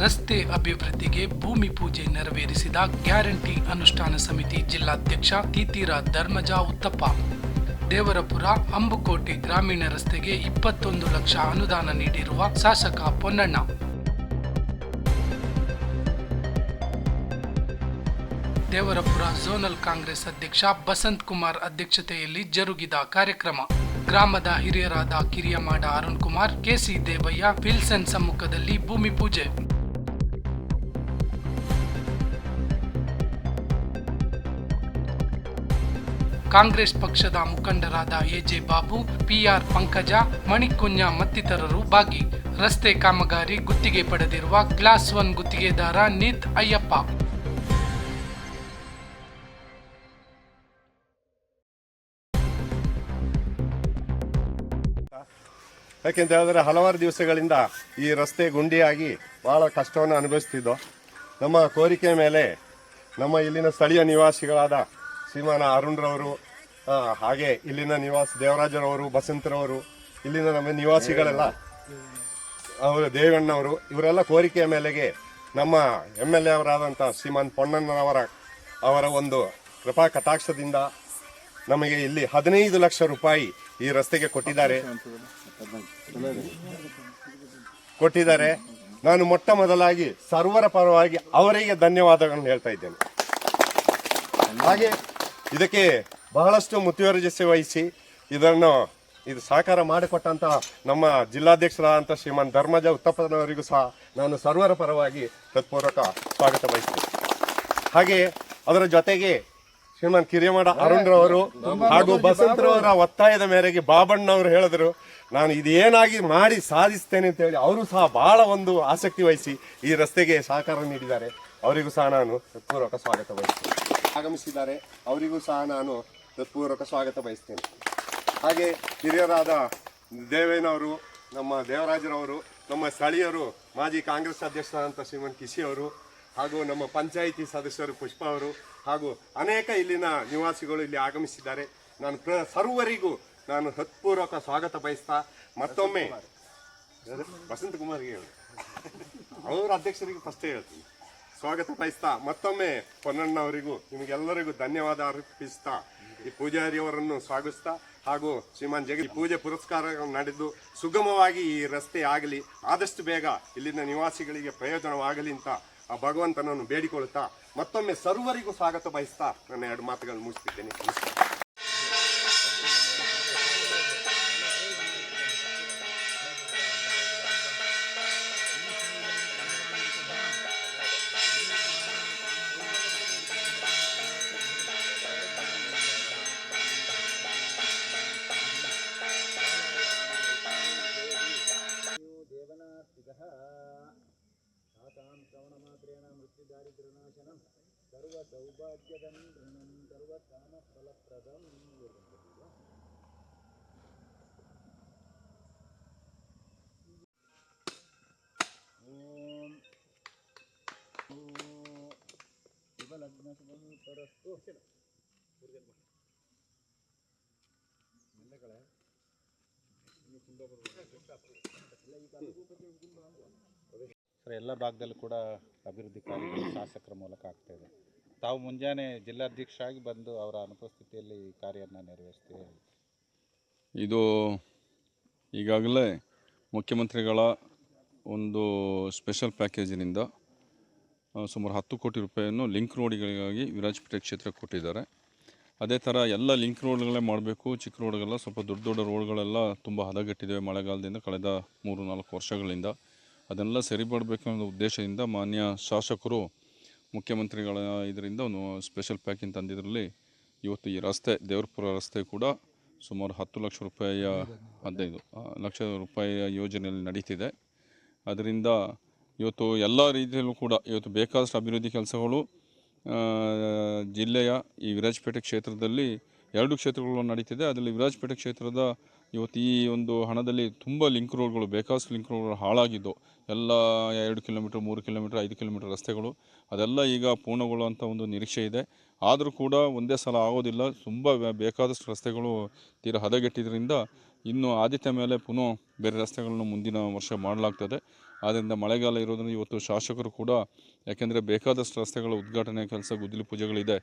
ರಸ್ತೆ ಅಭಿವೃದ್ಧಿಗೆ ಭೂಮಿ ಪೂಜೆ ನೆರವೇರಿಸಿದ ಗ್ಯಾರಂಟಿ ಅನುಷ್ಠಾನ ಸಮಿತಿ ಜಿಲ್ಲಾಧ್ಯಕ್ಷ ತೀತೀರ ಧರ್ಮಜ ಉತ್ತಪ್ಪ. ದೇವರಪುರ ಅಂಬುಕೋಟೆ ಗ್ರಾಮೀಣ ರಸ್ತೆಗೆ ಇಪ್ಪತ್ತೊಂದು ಲಕ್ಷ ಅನುದಾನ ನೀಡಿರುವ ಶಾಸಕ ಪೊನ್ನಣ್ಣ. ದೇವರಪುರ ಝೋನಲ್ ಕಾಂಗ್ರೆಸ್ ಅಧ್ಯಕ್ಷ ಬಸಂತ್ ಕುಮಾರ್ ಅಧ್ಯಕ್ಷತೆಯಲ್ಲಿ ಜರುಗಿದ ಕಾರ್ಯಕ್ರಮ. ಗ್ರಾಮದ ಹಿರಿಯರಾದ Kiriyamada Arun Kumar K C Devaiah Wilson ಸಮ್ಮುಖದಲ್ಲಿ ಭೂಮಿ ಪೂಜೆ. ಕಾಂಗ್ರೆಸ್ ಪಕ್ಷದ ಮುಖಂಡರಾದ A J Babu, P R Pankaja Manikunja ಮತ್ತಿತರರು ಭಾಗಿ. ರಸ್ತೆ ಕಾಮಗಾರಿ ಗುತ್ತಿಗೆ ಪಡೆದಿರುವ ಕ್ಲಾಸ್ ಒನ್ ಗುತ್ತಿಗೆದಾರ ನಿತ್ ಅಯ್ಯಪ್ಪ. ಯಾಕೆಂತ ಹೇಳಿದ್ರೆ ಹಲವಾರು ದಿವಸಗಳಿಂದ ಈ ರಸ್ತೆ ಗುಂಡಿಯಾಗಿ ಬಹಳ ಕಷ್ಟವನ್ನು ಅನುಭವಿಸ್ತಿದ್ದೋ. ನಮ್ಮ ಕೋರಿಕೆ ಮೇಲೆ ನಮ್ಮ ಇಲ್ಲಿನ ಸ್ಥಳೀಯ ನಿವಾಸಿಗಳಾದ ಶ್ರೀಮಾನ ಅರುಣ್ರವರು ಹಾಗೆ ಇಲ್ಲಿನ ನಿವಾಸ ದೇವರಾಜರವರು, ಬಸಂತರವರು, ಇಲ್ಲಿನ ನಮ್ಮ ನಿವಾಸಿಗಳೆಲ್ಲ, ಅವರು ದೇವಣ್ಣವರು, ಇವರೆಲ್ಲ ಕೋರಿಕೆಯ ಮೇಲೆಗೆ ನಮ್ಮ ಎಂ ಎಲ್ ಎ ಅವರಾದಂಥ ಶ್ರೀಮಾನ್ ಪೊನ್ನಣ್ಣನವರ ಅವರ ಒಂದು ಕೃಪಾ ಕಟಾಕ್ಷದಿಂದ ನಮಗೆ ಇಲ್ಲಿ ಹದಿನೈದು ಲಕ್ಷ ರೂಪಾಯಿ ಈ ರಸ್ತೆಗೆ ಕೊಟ್ಟಿದ್ದಾರೆ. ಕೊಟ್ಟಿದ್ದಾರೆ. ನಾನು ಮೊಟ್ಟ ಮೊದಲಾಗಿ ಸರ್ವರ ಪರವಾಗಿ ಅವರಿಗೆ ಧನ್ಯವಾದಗಳನ್ನು ಹೇಳ್ತಾ ಇದ್ದೇನೆ. ಹಾಗೆ ಇದಕ್ಕೆ ಬಹಳಷ್ಟು ಮುತುವರ್ಜಿಸಿ ವಹಿಸಿ ಇದನ್ನು ಇದು ಸಹಕಾರ ಮಾಡಿಕೊಟ್ಟಂತ ನಮ್ಮ ಜಿಲ್ಲಾಧ್ಯಕ್ಷರಾದಂಥ ಶ್ರೀಮಾನ್ ಧರ್ಮಜ ಉತ್ತಪ್ಪನವರಿಗೂ ಸಹ ನಾನು ಸರ್ವರ ಪರವಾಗಿ ಹೃತ್ಪೂರ್ವಕ ಸ್ವಾಗತ ಬಯಸ್ತೇನೆ. ಹಾಗೆ ಅದರ ಜೊತೆಗೆ ಶ್ರೀಮಾನ್ ಕಿರಿಯಮಾಡ ಅರುಣ್ರವರು ಹಾಗೂ ಬಸಂತರವರ ಒತ್ತಾಯದ ಮೇರೆಗೆ ಬಾಬಣ್ಣವರು ಹೇಳಿದ್ರು, ನಾನು ಇದೇನಾಗಿ ಮಾಡಿ ಸಾಧಿಸ್ತೇನೆ ಅಂತ ಹೇಳಿ ಅವರು ಸಹ ಬಹಳ ಒಂದು ಆಸಕ್ತಿ ವಹಿಸಿ ಈ ರಸ್ತೆಗೆ ಸಹಕಾರ ನೀಡಿದ್ದಾರೆ. ಅವರಿಗೂ ಸಹ ನಾನು ಹೃತ್ಪೂರ್ವಕ ಸ್ವಾಗತ ಬಯಸ್ತೇನೆ. ಆಗಮಿಸಿದ್ದಾರೆ. ಅವರಿಗೂ ಸಹ ನಾನು ಹೃತ್ಪೂರ್ವಕ ಸ್ವಾಗತ ಬಯಸ್ತೇನೆ. ಹಾಗೆ ಹಿರಿಯರಾದ ದೇವೇನವರು ನಮ್ಮ ದೇವರಾಜರವರು ನಮ್ಮ ಸ್ಥಳೀಯರು ಮಾಜಿ ಕಾಂಗ್ರೆಸ್ ಅಧ್ಯಕ್ಷರಾದಂಥ ಶ್ರೀಮನ್ ಕಿಶಿ ಅವರು ಹಾಗೂ ನಮ್ಮ ಪಂಚಾಯಿತಿ ಸದಸ್ಯರು ಪುಷ್ಪ ಅವರು ಹಾಗೂ ಅನೇಕ ಇಲ್ಲಿನ ನಿವಾಸಿಗಳು ಇಲ್ಲಿ ಆಗಮಿಸಿದ್ದಾರೆ. ನಾನು ಪ್ರ ಸರ್ವರಿಗೂ ನಾನು ಹೃತ್ಪೂರ್ವಕ ಸ್ವಾಗತ ಬಯಸ್ತಾ ಮತ್ತೊಮ್ಮೆ ಯಾರು? ವಸಂತ ಕುಮಾರ್ಗೆ ಹೇಳಿ. ಅವರ ಅಧ್ಯಕ್ಷರಿಗೆ ಫಸ್ಟೇ ಹೇಳ್ತೀನಿ. ಸ್ವಾಗತ ಬಯಸ್ತಾ ಮತ್ತೊಮ್ಮೆ ಪೊನ್ನಣ್ಣವರಿಗೂ ನಿಮಗೆಲ್ಲರಿಗೂ ಧನ್ಯವಾದ ಅರ್ಪಿಸ್ತಾ. ಈ ಪೂಜಾರಿಯವರನ್ನು ಸ್ವಾಗತಿಸ್ತಾ ಹಾಗೂ ಶ್ರೀಮಾನ್ ಜಗ ಪೂಜೆ ಪುರಸ್ಕಾರ ನಡೆದು ಸುಗಮವಾಗಿ ಈ ರಸ್ತೆ ಆಗಲಿ, ಆದಷ್ಟು ಬೇಗ ಇಲ್ಲಿನ ನಿವಾಸಿಗಳಿಗೆ ಪ್ರಯೋಜನವಾಗಲಿ ಅಂತ ಆ ಭಗವಂತನನ್ನು ಬೇಡಿಕೊಳ್ಳುತ್ತಾ ಮತ್ತೊಮ್ಮೆ ಸರ್ವರಿಗೂ ಸ್ವಾಗತ ಬಯಸ್ತಾ ನನ್ನ ಎರಡು ಮಾತುಗಳನ್ನು ಮುಗಿಸ್ತಿದ್ದೇನೆ. నాస్తికः తాతాం శ్రవణమాత్రేణ మృత్యుదారిద్రనాశనం సర్వసౌభాగ్యగంధనం సర్వకామఫలప్రదం. ఓం. శివలగ్న శుభం పరస్తో ಸರ್, ಎಲ್ಲ ಭಾಗದಲ್ಲೂ ಕೂಡ ಅಭಿವೃದ್ಧಿ ಕಾರ್ಯಗಳು ಶಾಸಕರ ಮೂಲಕ ಆಗ್ತಾ ಇದೆ. ತಾವು ಮುಂಜಾನೆ ಜಿಲ್ಲಾಧ್ಯಕ್ಷರಾಗಿ ಬಂದು ಅವರ ಅನುಪಸ್ಥಿತಿಯಲ್ಲಿ ಈ ಕಾರ್ಯವನ್ನು ನೆರವೇರಿಸ್ತೀವಿ ಇದು ಈಗಾಗಲೇ ಮುಖ್ಯಮಂತ್ರಿಗಳ ಒಂದು ಸ್ಪೆಷಲ್ ಪ್ಯಾಕೇಜಿನಿಂದ ಸುಮಾರು ಹತ್ತು ಕೋಟಿ ರೂಪಾಯಿಯನ್ನು ಲಿಂಕ್ ರೋಡ್ಗಳಿಗಾಗಿ ವಿರಾಜಪೇಟೆ ಕ್ಷೇತ್ರಕ್ಕೆ ಕೊಟ್ಟಿದ್ದಾರೆ. ಅದೇ ಥರ ಎಲ್ಲ ಲಿಂಕ್ ರೋಡ್ಗಳೇ ಮಾಡಬೇಕು. ಚಿಕ್ಕ ರೋಡ್ಗೆಲ್ಲ ಸ್ವಲ್ಪ ದೊಡ್ಡ ದೊಡ್ಡ ರೋಡ್ಗಳೆಲ್ಲ ತುಂಬ ಹದಗೆಟ್ಟಿದ್ದಾವೆ ಮಳೆಗಾಲದಿಂದ ಕಳೆದ ಮೂರು ನಾಲ್ಕು ವರ್ಷಗಳಿಂದ. ಅದನ್ನೆಲ್ಲ ಸರಿಪಡಬೇಕು ಅನ್ನೋ ಉದ್ದೇಶದಿಂದ ಮಾನ್ಯ ಶಾಸಕರು ಮುಖ್ಯಮಂತ್ರಿಗಳ ಇದರಿಂದ ಒಂದು ಸ್ಪೆಷಲ್ ಪ್ಯಾಕಿಂಗ್ ತಂದಿದ್ರಲ್ಲಿ ಇವತ್ತು ಈ ರಸ್ತೆ, ದೇವರಪುರ ರಸ್ತೆ ಕೂಡ ಸುಮಾರು ಹತ್ತು ಲಕ್ಷ ರೂಪಾಯಿಯ ಹದಿನೈದು ಲಕ್ಷ ರೂಪಾಯಿಯ ಯೋಜನೆಯಲ್ಲಿ ನಡೀತಿದೆ. ಅದರಿಂದ ಇವತ್ತು ಎಲ್ಲ ರೀತಿಯಲ್ಲೂ ಕೂಡ ಇವತ್ತು ಬೇಕಾದಷ್ಟು ಅಭಿವೃದ್ಧಿ ಕೆಲಸಗಳು ಜಿಲ್ಲೆಯ ಈ ವಿರಾಜಪೇಟೆ ಕ್ಷೇತ್ರದಲ್ಲಿ ಎರಡು ಕ್ಷೇತ್ರಗಳು ನಡೀತಿದೆ. ಅದರಲ್ಲಿ ವಿರಾಜಪೇಟೆ ಕ್ಷೇತ್ರದ ಇವತ್ತು ಈ ಒಂದು ಹಣದಲ್ಲಿ ತುಂಬ ಲಿಂಕ್ ರೋಡ್ಗಳು ಬೇಕಾದಷ್ಟು ಲಿಂಕ್ ರೋಡ್ಗಳು ಹಾಳಾಗಿದ್ದು, ಎಲ್ಲ ಎರಡು ಕಿಲೋಮೀಟ್ರ್, ಮೂರು ಕಿಲೋಮೀಟ್ರ್, ಐದು ಕಿಲೋಮೀಟ್ರ್ ರಸ್ತೆಗಳು, ಅದೆಲ್ಲ ಈಗ ಪೂರ್ಣಗೊಳ್ಳುವಂಥ ಒಂದು ನಿರೀಕ್ಷೆ ಇದೆ. ಆದರೂ ಕೂಡ ಒಂದೇ ಸಲ ಆಗೋದಿಲ್ಲ. ತುಂಬ ಬೇಕಾದಷ್ಟು ರಸ್ತೆಗಳು ತೀರ ಹದಗೆಟ್ಟಿದ್ದರಿಂದ ಇನ್ನು ಆದ್ಯತೆ ಮೇಲೆ ಪುನಃ ಬೇರೆ ರಸ್ತೆಗಳನ್ನು ಮುಂದಿನ ವರ್ಷ ಮಾಡಲಾಗ್ತದೆ. ಆದ್ದರಿಂದ ಮಳೆಗಾಲ ಇರೋದ್ರಿಂದ ಇವತ್ತು ಶಾಸಕರು ಕೂಡ, ಯಾಕೆಂದರೆ ಬೇಕಾದಷ್ಟು ರಸ್ತೆಗಳ ಉದ್ಘಾಟನೆ ಕೆಲಸ, ಗುದ್ದಲಿ ಪೂಜೆಗಳಿದೆ.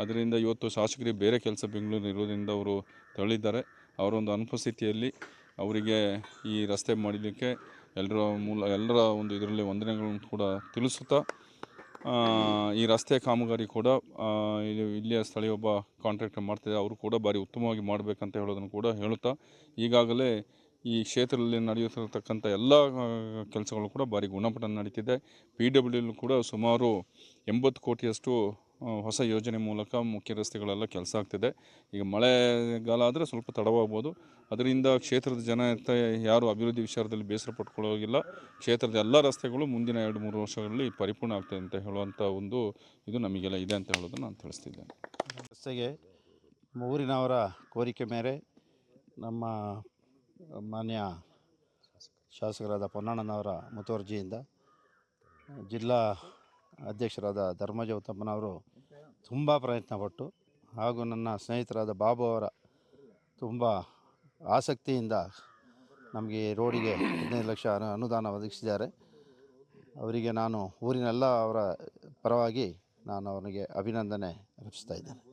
ಅದರಿಂದ ಇವತ್ತು ಶಾಸಕರಿಗೆ ಬೇರೆ ಕೆಲಸ ಬೆಂಗಳೂರು ಇರೋದರಿಂದ ಅವರು ತಳ್ಳಿದ್ದಾರೆ. ಅವರೊಂದು ಅನುಪಸ್ಥಿತಿಯಲ್ಲಿ ಅವರಿಗೆ ಈ ರಸ್ತೆ ಮಾಡಲಿಕ್ಕೆ ಎಲ್ಲರ ಮೂಲ, ಎಲ್ಲರ ಒಂದು ಇದರಲ್ಲಿ ವಂದನೆಗಳನ್ನು ಕೂಡ ತಿಳಿಸುತ್ತಾ ಈ ರಸ್ತೆ ಕಾಮಗಾರಿ ಕೂಡ ಇಲ್ಲಿ, ಇಲ್ಲಿಯ ಸ್ಥಳೀಯ ಒಬ್ಬ ಕಾಂಟ್ರಾಕ್ಟರ್ ಮಾಡ್ತಿದ್ದಾರೆ. ಅವರು ಕೂಡ ಭಾರಿ ಉತ್ತಮವಾಗಿ ಮಾಡಬೇಕಂತ ಹೇಳೋದನ್ನು ಕೂಡ ಹೇಳುತ್ತಾ, ಈಗಾಗಲೇ ಈ ಕ್ಷೇತ್ರದಲ್ಲಿ ನಡೆಯುತ್ತಿರತಕ್ಕಂಥ ಎಲ್ಲ ಕೆಲಸಗಳು ಕೂಡ ಭಾರಿ ಗುಣಮಟ್ಟ ನಡೀತಿದೆ. ಪಿ ಡಬ್ಲ್ಯೂ ಕೂಡ ಸುಮಾರು ಎಂಬತ್ತು ಕೋಟಿಯಷ್ಟು ಹೊಸ ಯೋಜನೆ ಮೂಲಕ ಮುಖ್ಯ ರಸ್ತೆಗಳೆಲ್ಲ ಕೆಲಸ ಆಗ್ತಿದೆ. ಈಗ ಮಳೆಗಾಲ ಆದರೆ ಸ್ವಲ್ಪ ತಡವಾಗ್ಬೋದು. ಅದರಿಂದ ಕ್ಷೇತ್ರದ ಜನತೆ ಯಾರು ಅಭಿವೃದ್ಧಿ ವಿಚಾರದಲ್ಲಿ ಬೇಸರ ಪಟ್ಕೊಳ್ಳೋಗಿಲ್ಲ ಕ್ಷೇತ್ರದ ಎಲ್ಲ ರಸ್ತೆಗಳು ಮುಂದಿನ ಎರಡು, ಮೂರು ವರ್ಷಗಳಲ್ಲಿ ಪರಿಪೂರ್ಣ ಆಗ್ತದೆ ಅಂತ ಹೇಳುವಂಥ ಒಂದು ಇದು ನಮಗೆಲ್ಲ ಇದೆ ಅಂತ ಹೇಳೋದನ್ನು ನಾನು ತಿಳಿಸ್ತಿದ್ದೇನೆ. ರಸ್ತೆಗೆ ಊರಿನವರ ಕೋರಿಕೆ ಮೇರೆ ನಮ್ಮ ಮಾನ್ಯ ಶಾಸಕರಾದ ಪೊನ್ನಣ್ಣನವರ ಮುತುವರ್ಜಿಯಿಂದ ಜಿಲ್ಲಾ ಅಧ್ಯಕ್ಷರಾದ ಧರ್ಮಜ ಉತ್ತಮ್ಮನವರು ತುಂಬ ಪ್ರಯತ್ನಪಟ್ಟು ಹಾಗೂ ನನ್ನ ಸ್ನೇಹಿತರಾದ ಬಾಬು ಅವರ ತುಂಬ ಆಸಕ್ತಿಯಿಂದ ನಮಗೆ ರೋಡಿಗೆ ಹದಿನೈದು ಲಕ್ಷ ಅನು- ಅನುದಾನ ಒದಗಿಸಿದ್ದಾರೆ. ಅವರಿಗೆ ನಾನು ಊರಿನೆಲ್ಲ, ಅವರ ಪರವಾಗಿ ನಾನು ಅವನಿಗೆ ಅಭಿನಂದನೆ ಅರ್ಪಿಸ್ತಾ ಇದ್ದೇನೆ.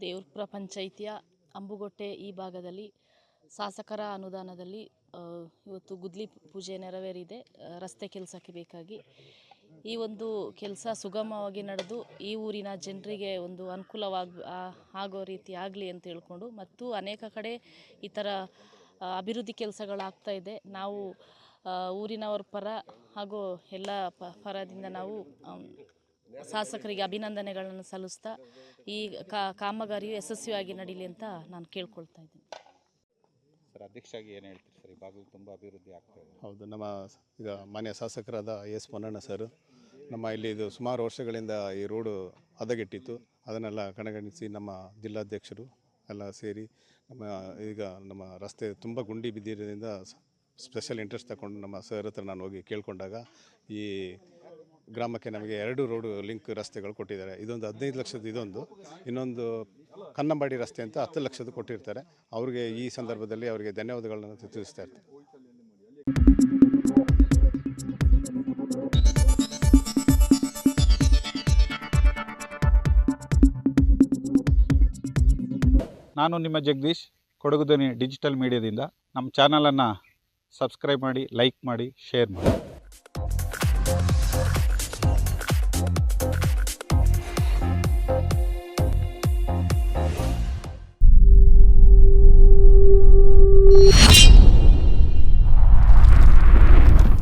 ದೇವ್ರಪುರ ಪಂಚಾಯಿತಿಯ ಅಂಬುಗೊಟ್ಟೆ ಈ ಭಾಗದಲ್ಲಿ ಶಾಸಕರ ಅನುದಾನದಲ್ಲಿ ಇವತ್ತು ಗುದ್ಲಿ ಪೂಜೆ ನೆರವೇರಿದೆ. ರಸ್ತೆ ಕೆಲಸಕ್ಕೆ ಬೇಕಾಗಿ. ಈ ಒಂದು ಕೆಲಸ ಸುಗಮವಾಗಿ ನಡೆದು ಈ ಊರಿನ ಜನರಿಗೆ ಒಂದು ಅನುಕೂಲವಾಗ ಆಗೋ ರೀತಿ ಆಗಲಿ ಅಂತ ಹೇಳ್ಕೊಂಡು ಮತ್ತು ಅನೇಕ ಕಡೆ ಈ ಥರ ಅಭಿವೃದ್ಧಿ ಕೆಲಸಗಳಾಗ್ತಾ ಇದೆ. ನಾವು ಊರಿನವ್ರ ಪರ ಹಾಗೂ ಎಲ್ಲ ಪರದಿಂದ ನಾವು ಶಾಸಕರಿಗೆ ಅಭಿನಂದನೆಗಳನ್ನು ಸಲ್ಲಿಸ್ತಾ ಈ ಕಾ- ಕಾಮಗಾರಿಯು ಯಶಸ್ವಿಯಾಗಿ ನಡೀಲಿ ಅಂತ ನಾನು ಕೇಳ್ಕೊಳ್ತಾ ಇದ್ದೀನಿ. ಸರ್ ಅಧ್ಯಕ್ಷಾಗಿ ಏನು ಹೇಳ್ತೀರಿ ಸರ್? ಈ ಭಾಗದಲ್ಲಿ ತುಂಬ ಅಭಿವೃದ್ಧಿ ಆಗ್ತಾ ಇದೆ. ಹೌದು ನಮ್ಮ ಈಗ ಮಾನ್ಯ ಶಾಸಕರಾದ ಎಸ್ ಪೊನ್ನಣ್ಣ ಸರ್ ನಮ್ಮ ಇಲ್ಲಿ ಇದು ಸುಮಾರು ವರ್ಷಗಳಿಂದ ಈ ರೋಡು ಹದಗೆಟ್ಟಿತ್ತು. ಅದನ್ನೆಲ್ಲ ಕಣಗಣಿಸಿ ನಮ್ಮ ಜಿಲ್ಲಾಧ್ಯಕ್ಷರು ಎಲ್ಲ ಸೇರಿ ನಮ್ಮ ಈಗ ನಮ್ಮ ರಸ್ತೆ ತುಂಬ ಗುಂಡಿ ಬಿದ್ದಿರೋದ್ರಿಂದ ಸ್ಪೆಷಲ್ ಇಂಟ್ರೆಸ್ಟ್ ತಗೊಂಡು ನಮ್ಮ ಸರ್ ಹತ್ರ ನಾನು ಹೋಗಿ ಕೇಳಿಕೊಂಡಾಗ ಈ ಗ್ರಾಮಕ್ಕೆ ನಮಗೆ ಎರಡು ರೋಡು ಲಿಂಕ್ ರಸ್ತೆಗಳು ಕೊಟ್ಟಿದ್ದಾರೆ. ಇದೊಂದು ಹದಿನೈದು ಲಕ್ಷದ ಇದೊಂದು. ಇನ್ನೊಂದು ಕನ್ನಂಬಾಡಿ ರಸ್ತೆ ಅಂತ ಹತ್ತು ಲಕ್ಷದ ಕೊಟ್ಟಿರ್ತಾರೆ. ಅವ್ರಿಗೆ ಈ ಸಂದರ್ಭದಲ್ಲಿ ಅವರಿಗೆ ಧನ್ಯವಾದಗಳನ್ನು ತಿಳಿಸ್ತಾ ಇರ್ತಾರೆ ನಾನು ನಿಮ್ಮ ಜಗದೀಶ್ ಕೊಡಗುದನಿ ಡಿಜಿಟಲ್ ಮೀಡಿಯಾದಿಂದ. ನಮ್ಮ ಚಾನಲನ್ನು ಸಬ್ಸ್ಕ್ರೈಬ್ ಮಾಡಿ, ಲೈಕ್ ಮಾಡಿ, ಶೇರ್ ಮಾಡಿ.